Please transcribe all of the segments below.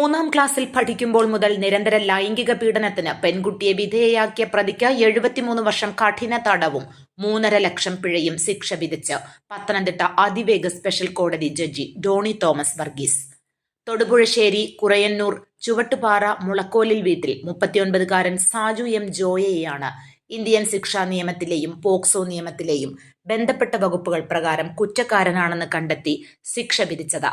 മൂന്നാം ക്ലാസ്സിൽ പഠിക്കുമ്പോൾ മുതൽ നിരന്തര ലൈംഗിക പീഡനത്തിന് പെൺകുട്ടിയെ വിധേയയാക്കിയ പ്രതിക്ക് എഴുപത്തിമൂന്ന് വർഷം കഠിന തടവും മൂന്നര ലക്ഷം പിഴയും ശിക്ഷ വിധിച്ച് പത്തനംതിട്ട അതിവേഗ സ്പെഷ്യൽ കോടതി ജഡ്ജി ഡോണി തോമസ് വർഗീസ്. തൊടുപുഴശ്ശേരി കുറയന്നൂർ ചുവട്ടുപാറ മുളക്കോലിൽ വീട്ടിൽ മുപ്പത്തിയൊൻപതുകാരൻ സാജു എം ജോയയെയാണ് ഇന്ത്യൻ ശിക്ഷാ നിയമത്തിലെയും പോക്സോ നിയമത്തിലെയും ബന്ധപ്പെട്ട വകുപ്പുകൾ പ്രകാരം കുറ്റക്കാരനാണെന്ന് കണ്ടെത്തി ശിക്ഷ വിധിച്ചത്.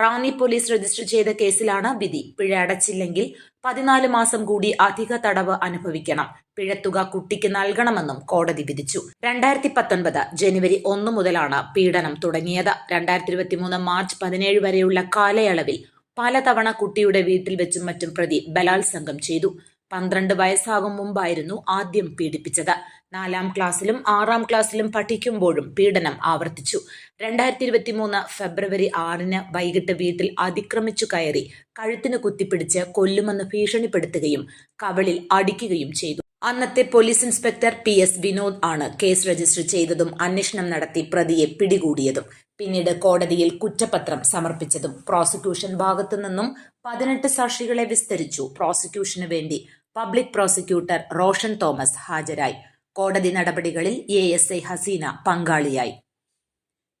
റാന്നി പോലീസ് രജിസ്റ്റർ ചെയ്ത കേസിലാണ് വിധി. പിഴ അടച്ചില്ലെങ്കിൽ പതിനാല് മാസം കൂടി അധിക തടവ് അനുഭവിക്കണം. പിഴത്തുക കുട്ടിക്ക് നൽകണമെന്നും കോടതി വിധിച്ചു. രണ്ടായിരത്തി പത്തൊൻപത് ജനുവരി ഒന്ന് മുതലാണ് പീഡനം തുടങ്ങിയത്. രണ്ടായിരത്തി ഇരുപത്തിമൂന്ന് മാർച്ച് പതിനേഴ് വരെയുള്ള കാലയളവിൽ പലതവണ കുട്ടിയുടെ വീട്ടിൽ വെച്ചും മറ്റും പ്രതി ബലാത്സംഗം ചെയ്തു. പന്ത്രണ്ട് വയസ്സാകും മുമ്പായിരുന്നു ആദ്യം പീഡിപ്പിച്ചത്. നാലാം ക്ലാസ്സിലും ആറാം ക്ലാസ്സിലും പഠിക്കുമ്പോഴും പീഡനം ആവർത്തിച്ചു. രണ്ടായിരത്തി ഇരുപത്തി മൂന്ന് ഫെബ്രുവരി ആറിന് വൈകിട്ട് വീട്ടിൽ അതിക്രമിച്ചു കയറി കഴുത്തിന് കുത്തിപ്പിടിച്ച് കൊല്ലുമെന്ന് ഭീഷണിപ്പെടുത്തുകയും കവളിൽ അടിക്കുകയും ചെയ്തു. അന്നത്തെ police inspector P S Vinod ആണ് കേസ് രജിസ്റ്റർ ചെയ്തതും അന്വേഷണം നടത്തി പ്രതിയെ പിടികൂടിയതും. പിന്നീട് കോടതിയിൽ കുറ്റപത്രം സമർപ്പിച്ചതും പ്രോസിക്യൂഷൻ ഭാഗത്തു നിന്നും പതിനെട്ട് സാക്ഷികളെ വിസ്തരിച്ചു. പ്രോസിക്യൂഷന് വേണ്ടി പബ്ലിക് പ്രോസിക്യൂട്ടർ റോഷൻ തോമസ് ഹാജരായി. കോടതി നടപടികളിൽ എ എസ് ഐ ഹസീന പങ്കാളിയായി.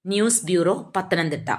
News bureau Pathanamthitta.